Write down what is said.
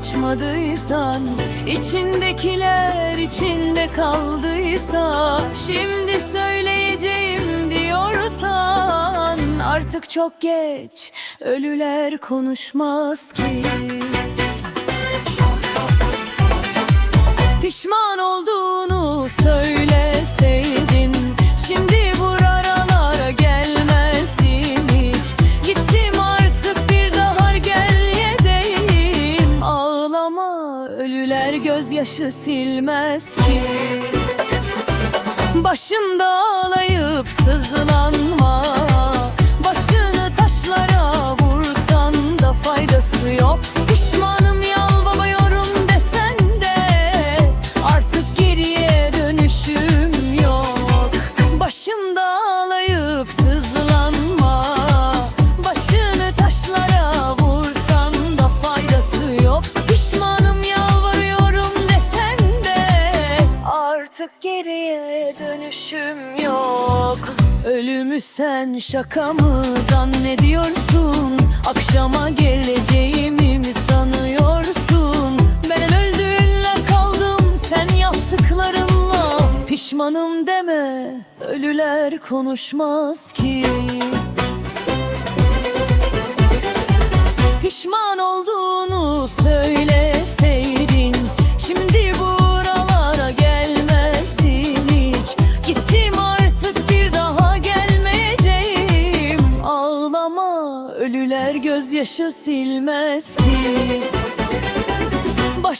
yaşamadıysan içindekiler içinde kaldıysa Şimdi söyleyeceğim diyorsan Artık çok geç ölüler konuşmaz ki. Pişman gözyaşı silmez ki. Başımda ağlayıp sızlanma Artık geriye dönüşüm yok. Ölümü sen şaka mı zannediyorsun. Akşama geleceğimi mi sanıyorsun? Ben öldüğünle kaldım sen yaptıklarınla. Pişmanım deme ölüler konuşmaz ki. Pişman ölüler gözyaşı silmez. Ki sızlanma